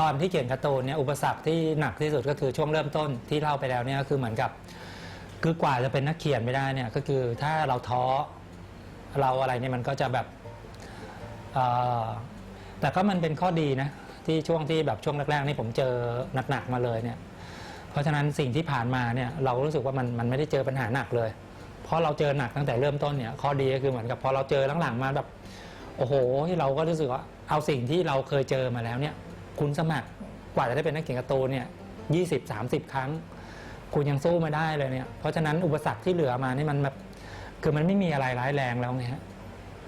ตอนที่เขียนการ์ตูนเนี่ยอุปสรรคที่หนักที่สุดก็คือช่วงเริ่มต้นที่เล่าไปแล้วเนี่ยก็คือเหมือนกับคือกว่าจะเป็นนักเขียนไม่ได้เนี่ยก็คือถ้าเราท้อเราอะไรเนี่ยมันก็จะแบบแต่ก็มันเป็นข้อดีนะที่ช่วงที่แบบช่วงแรกๆนี่ผมเจอหนักๆมาเลยเนี่ยเพราะฉะนั้นสิ่งที่ผ่านมาเนี่ยเรารู้สึกว่ามันมันไม่ได้เจอปัญหาหนักเลย เพราะเราเจอหนักตั้งแต่เริ่มต้นเนี่ยข้อดีก็คือเหมือนกับพอเราเจอหลังๆมาแบบโอ้โหเราก็รู้สึกว่าเอาสิ่งที่เราเคยเจอมาแล้วเนี่ย คุณสมัครกว่าจะได้เป็นนักเขียนการ์ตูนเนี่ยยี่สิบสามสิบครั้ง คุณยังสู้มาได้เลยเนี่ย เพราะฉะนั้นอุปสรรคที่เหลือมานี่มันแบบคือมันไม่มีอะไรร้ายแรงแล้วไงฮะ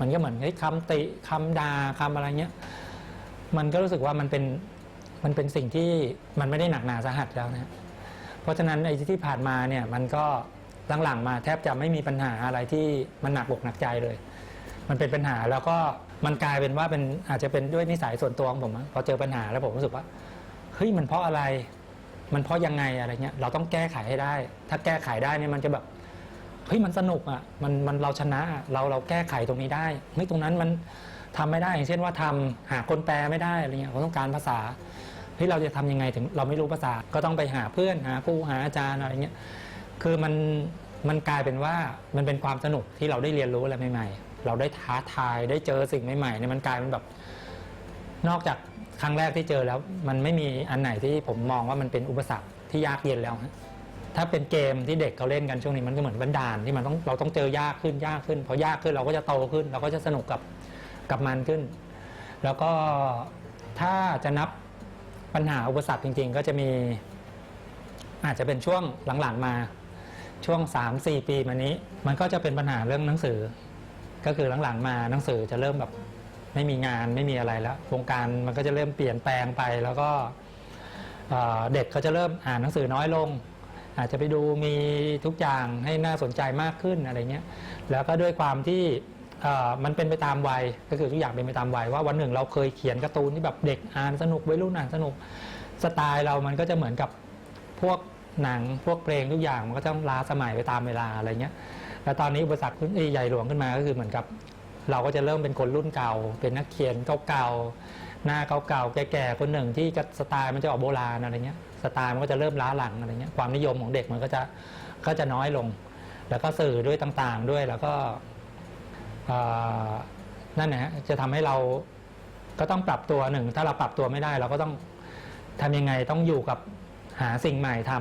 มันก็เหมือนไอ้คำติคำด่าคำอะไรเงี้ยมันก็รู้สึกว่ามันเป็นมันเป็นสิ่งที่มันไม่ได้หนักหนาสาหัสแล้วนะเพราะฉะนั้นไอ้ที่ผ่านมาเนี่ยมันก็หลังๆมาแทบจะไม่มีปัญหาอะไรที่มันหนักอกหนักใจเลย มันเป็นปัญหาแล้วก็ มันกลายเป็นว่าเป็นอาจจะเป็นด้วยนิสัยส่วนตัวของผมอะพอเจอปัญหาแล้วผมรู้สึกว่าเฮ้ยมันเพราะอะไร มันเพราะยังไงอะไรเงี้ยเราต้องแก้ไขให้ได้ ถ้าแก้ไขได้เนี่ยมันจะแบบเฮ้ยมันสนุกอะมันมันเราชนะเราเราแก้ไขตรงนี้ได้เฮ้ยตรงนั้นมันทำไม่ได้อย่างเช่นว่าทำหาคนแปลไม่ได้อะไรเงี้ยเราต้องการภาษาเฮ้ยเราจะทำยังไงถึงเราไม่รู้ภาษาก็ต้องไปหาเพื่อนหาครูหาอาจารย์อะไรเงี้ยคือมันมันกลายเป็นว่ามันเป็นความสนุกที่เราได้เรียนรู้อะไรใหม่ๆ เราได้ท้าทายได้เจอสิ่งใหม่ๆเนี่ยมันกลายเป็นแบบ นอกจากครั้งแรกที่เจอแล้ว มันไม่มีอันไหนที่ผมมองว่ามันเป็นอุปสรรคที่ยากเย็นแล้วฮะถ้าเป็นเกมที่เด็กเขาเล่นกันช่วงนี้มันก็เหมือนบันดาลที่มันต้องเราต้องเจอยากขึ้นยากขึ้นพอยากขึ้นเราก็จะโตขึ้น เราก็จะสนุกกับกับมันขึ้น แล้วก็ถ้าจะนับปัญหาอุปสรรคจริง ๆ ก็จะมี อาจจะเป็นช่วงหลังๆมาช่วง 3-4 ปีมานี้ มันก็จะเป็นปัญหาเรื่องหนังสือ ก็คือหลังๆมาหนังสือจะเริ่มแบบไม่มีงานไม่มีอะไรแล้ววงการมันก็จะเริ่มเปลี่ยนแปลงไปแล้วก็เเด็กเขาจะเริ่มอ่านหนังสือน้อยลง อาจจะไปดูมีทุกอย่างให้น่าสนใจมากขึ้นอะไรเงี้ยแล้วก็ด้วยความที่มันเป็นไปตามวัยก็คือทุกอย่างเป็นไปตามวัยว่าวันหนึ่งเราเคยเขียนการ์ตูนที่แบบเด็กอ่านสนุกวัยรุ่นอ่านสนุกสไตล์เรามันก็จะเหมือนกับพวกหนังพวกเพลงทุกอย่างมันก็ต้องล้าสมัยไปตามเวลาอะไรเงี้ย แล้วตอนนี้อุปสรรคขึ้นใหญ่หลวงขึ้นมาก็คือเหมือนกับ เราก็จะเริ่มเป็นคนรุ่นเก่า เป็นนักเขียนเก่าๆหน้าเก่าๆแก่ๆคนหนึ่งที่สไตล์มันจะออกโบราณอะไรเงี้ยสไตล์มันก็จะเริ่มล้าหลังอะไรเงี้ยความนิยมของเด็กมันก็จะก็จะน้อยลง แล้วก็สื่อด้วยต่างๆด้วยแล้วก็นั่นนะฮะจะทำให้เราก็ต้องปรับตัวหนึ่ง ถ้าเราปรับตัวไม่ได้ เราก็ต้องทำยังไงต้องอยู่กับหาสิ่งใหม่ท